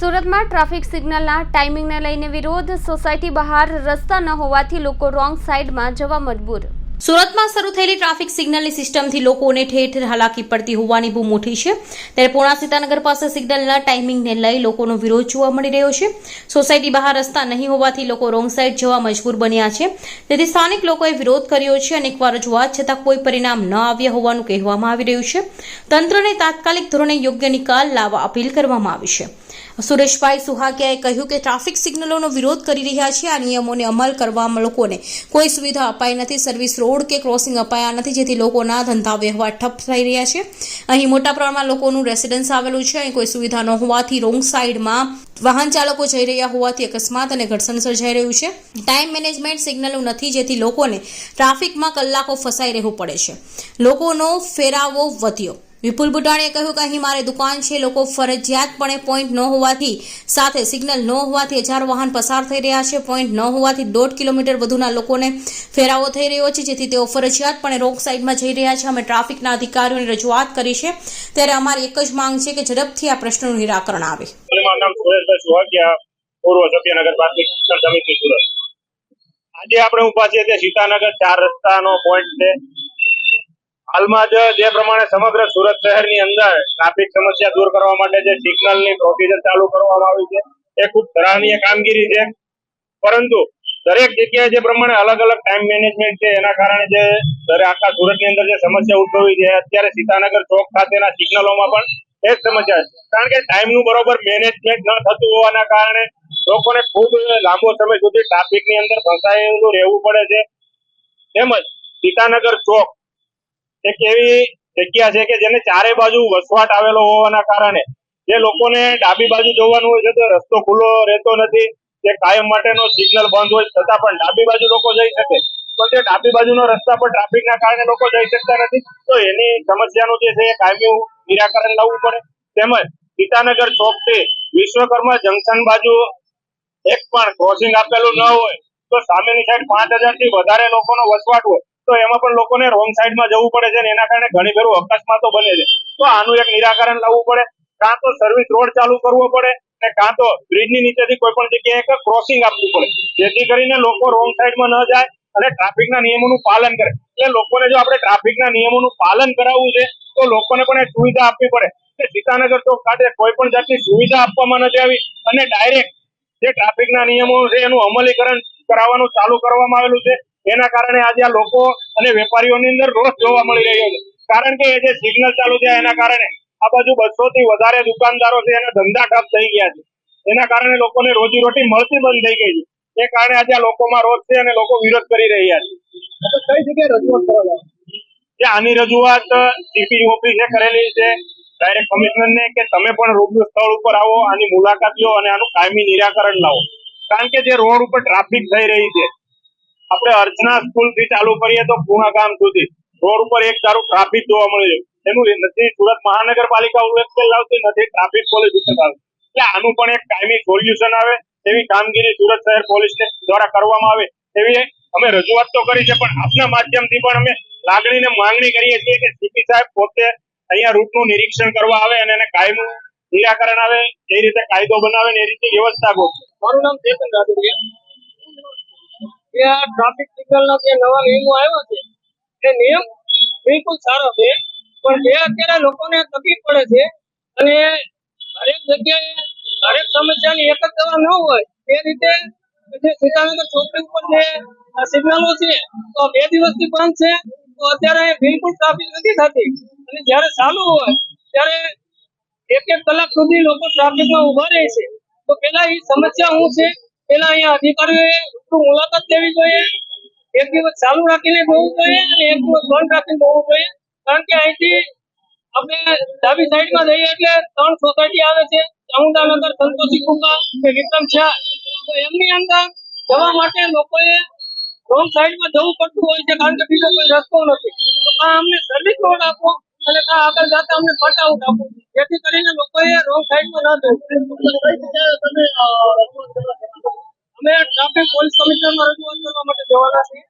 સુરતમાં ટ્રાફિક સિગ્નલના ટાઈમિંગને લઈને વિરોધ. સોસાયટી બહાર રસ્તા ન હોવાથી લોકો રોંગ સાઈડમાં જવા મજબૂર. સુરતમાં શરૂ થયેલી ટ્રાફિક સિગ્નલની સિસ્ટમથી લોકોને ઠેર હાલાકી પડતી હોવાની બહુ મોટી છે. ત્યારે પૂર્ણા સીતાનગર પાસે સિગ્નલના ટાઈમિંગને લઈ લોકોનો વિરોધ જોવા મળી રહ્યો છે. સોસાયટી બહાર રસ્તા નહીં હોવાથી લોકો રોંગ સાઈડ જવા મજબૂર બન્યા છે. તેથી સ્થાનિક લોકોએ વિરોધ કર્યો છે અને એકવાર રજૂઆત છતાં કોઈ પરિણામ ન આવ્યા હોવાનું કહેવામાં આવી રહ્યું છે. તંત્રને તાત્કાલિક ધોરણે યોગ્ય નિકાલ લાવવા અપીલ કરવામાં આવી છે. સુરેશભાઈ સુહાગિયાએ કહ્યું કે ટ્રાફિક સિગ્નલોનો વિરોધ કરી રહ્યા છે, આ નિયમોને અમલ કરવામાં લોકોને કોઈ સુવિધા અપાઈ નથી. સર્વિસ રોડ કે ક્રોસિંગ અપાયા નથી, જેથી લોકોના ધંધા વ્યવહાર ઠપ થઈ રહ્યા છે. અહીં મોટા પ્રમાણમાં લોકોનું રેસિડન્સ આવેલું છે. અહીં કોઈ સુવિધા ન હોવાથી રોંગ સાઈડમાં વાહન ચાલકો જઈ રહ્યા હોવાથી અકસ્માત અને ઘર્ષણ સર્જાઈ રહ્યું છે. ટાઈમ મેનેજમેન્ટ સિગ્નલો નથી, જેથી લોકોને ટ્રાફિકમાં કલાકો ફસાઈ રહેવું પડે છે. લોકોનો ફેરાવો વધ્યો. વિપુલ બુટાણીએ કહ્યું કે અહીં મારે દુકાન છે, લોકો ફરજિયાતપણે પોઈન્ટ ન હોવાથી, સાથે સિગ્નલ ન હોવાથી હજાર વાહન પસાર થઈ રહ્યા છે. પોઈન્ટ ન હોવાથી દોઢ કિલોમીટર વધુના લોકોને ફેરાવો થઈ રહ્યો છે, જેથી તેઓ ફરજિયાતપણે રોંગ સાઈડમાં જઈ રહ્યા છે. અમે ટ્રાફિકના અધિકારીઓને રજૂઆત કરી છે. ત્યારે અમારી એક જ માંગ છે કે ઝડપથી આ પ્રશ્નનું નિરાકરણ આવે. આજે આપણે ઊભા છીએ સીતાનગર, ચાર રસ્તાનો પોઈન્ટ છે. હાલમાં જ જે પ્રમાણે સમગ્ર સુરત શહેરની અંદર ટ્રાફિક સમસ્યા દૂર કરવા માટે જે સિગ્નલની પ્રોસિજર ચાલુ કરવામાં આવી છે, એ ખૂબ સરાહનીય કામગીરી છે. પરંતુ દરેક જગ્યાએ જે પ્રમાણે અલગ અલગ ટાઈમ મેનેજમેન્ટ છે, એના કારણે જે આખા સુરતની અંદર જે સમસ્યા ઉદ્ભવી છે અત્યારે સીતાનગર ચોક ખાતેના સિગ્નલોમાં પણ એ જ સમસ્યા છે. કારણ કે ટાઈમનું બરોબર મેનેજમેન્ટ ન થતું હોવાના કારણે લોકોને ખૂબ લાંબો સમય સુધી ટ્રાફિકની અંદર ફસાયેલું રહેવું પડે છે. તેમજ સીતાનગર ચોક એક એવી જગ્યા છે કે જેને ચારે બાજુ વસવાટ આવેલો હોવાના કારણે જે લોકોને ડાબી બાજુ જવાનું હોય છે તો રસ્તો ખુલ્લો રહેતો નથી, જે કાયમ માટેનો સિગ્નલ બંધ હોય છતાં પણ ડાબી બાજુ લોકો જઈ શકે. પણ તે ડાબી બાજુનો રસ્તા પર ટ્રાફિકના કારણે લોકો જઈ શકતા નથી, તો એની સમસ્યાનું જે છે એ કાયમી નિરાકરણ લાવવું પડે. તેમજ ગીતાનગર ચોકથી વિશ્વકર્મા જંકશન બાજુ એક પણ ક્રોસિંગ આપેલું ન હોય, તો સામેની સાઈડ પાંચ હજારથી વધારે લોકોનો વસવાટ હોય. તો એમાં પણ લોકોને રોંગ સાઈડમાં જવું પડે છે એના કારણે ઘણી ઘરું અકસ્માતો બને છે. તો આનું એક નિરાકરણ લાવવું પડે. કાં તો સર્વિસ રોડ ચાલુ કરવો પડે અને કાં તો બ્રિજની નીચેથી કોઈ પણ જગ્યાએ ક્રોસિંગ આપવું પડે. જેથી કરીને લોકો રોંગ સાઈડમાં ન જાય અને ટ્રાફિકના નિયમોનું પાલન કરે. એટલે લોકોને જો આપણે ટ્રાફિકના નિયમોનું પાલન કરાવવું છે, તો લોકોને પણ એક સુવિધા આપવી પડે. કે સીતાનગર ચોક ખાતે કોઈ પણ જાતની સુવિધા આપવામાં નથી આવી અને ડાયરેક્ટ જે ટ્રાફિકના નિયમો છે એનું અમલીકરણ કરાવવાનું ચાલુ કરવામાં આવેલું છે. એના કારણે આજે આ લોકો અને વેપારીઓની અંદર રોષ જોવા મળી રહ્યો છે. કારણ કે એ જે સિગ્નલ ચાલુ છે એના કારણે આ બાજુ બસો થી વધારે દુકાનદારો છે એના ધંધા ઠપ થઈ ગયા છે. એના કારણે લોકોને રોજીરોટી મળતી બંધ થઈ ગઈ છે. એ કારણે આજે આ લોકોમાં રોષ છે અને લોકો વિરોધ કરી રહ્યા છે. કઈ જગ્યાએ રજૂઆત કરવા જે આની રજૂઆત સીપી ઓફિસે કરેલી છે. ડાયરેક્ટ કમિશનર ને કે તમે પણ રૂબરૂ સ્થળ ઉપર આવો આની મુલાકાત લો અને આનું કાયમી નિરાકરણ લાવો. કારણ કે જે રોડ ઉપર ટ્રાફિક થઈ રહી છે આપણે અર્ચના સ્કૂલથી ચાલુ કરીએ તો પૂર્ણ ગામ સુધી. રોડ ઉપર એક સારું ટ્રાફિક જોવા મળે એનું નથી, સુરત મહાનગરપાલિકા ઉકેલ લાવતી નથી ટ્રાફિક પોલીસ એટલે આનું પણ એક કાયમી સોલ્યુશન આવે, એવી કામગીરી સુરત શહેર પોલીસ દ્વારા કરવામાં આવે, એવી અમે રજૂઆત તો કરી છે, પણ આપના માધ્યમથી પણ અમે લાગણીને માંગણી કરીએ છીએ કે સીપી સાહેબ પોતે અહીંયા રૂટનું નિરીક્ષણ કરવા આવે અને એને કાયમનું નિરાકરણ આવે, એ રીતે કાયદો બનાવે ને એ રીતે વ્યવસ્થા ગોઠવે. મારું નામ ચેતન રાદડિયા કે આ ટ્રાફિક જે નવા નિયમો આવ્યો છે, એ નિયમ બિલકુલ સારો છે. પણ જે અત્યારે લોકોને તકલીફ પડે છે અને હરેક જગ્યાએ હરેક સમસ્યાની એક જ દવા ન હોય, એ રીતે જે સીતાનગર ચોકડી ઉપર જે સિગ્નલો છે, તો બે દિવસથી બંધ છે, તો અત્યારે બિલકુલ ટ્રાફિક નથી થતી. અને જ્યારે ચાલુ હોય, ત્યારે એક એક કલાક સુધી લોકો ટ્રાફિકમાં ઊભા રહે છે. તો પેલા એ સમસ્યા શું છે? પેલા અહીંયા અધિકારીઓએ મુલાકાત લેવી જોઈએ, એક દિવસ ચાલુ રાખીને જોવું જોઈએ અને એક દિવસ બંધ રાખીને જોવું જોઈએ. કારણ કે અહીંથી આપણે ડાબી સાઈડમાં જઈએ એટલે ત્રણ સોસાયટી આવે છે લોકોએ રોંગ સાઈડમાં જવું પડતું હોય છે, કારણ કે બીજો કોઈ રસ્તો નથી. આ અમને સર્વિસ રોડ આપો અને આ આગળ અમને ફટાઉટ આપો. જેથી કરીને લોકોએ રોંગ સાઈડમાં અમે ટ્રાફિક પોલીસ કમિશનરમાં રજૂઆત કરવા માટે જવાના છીએ.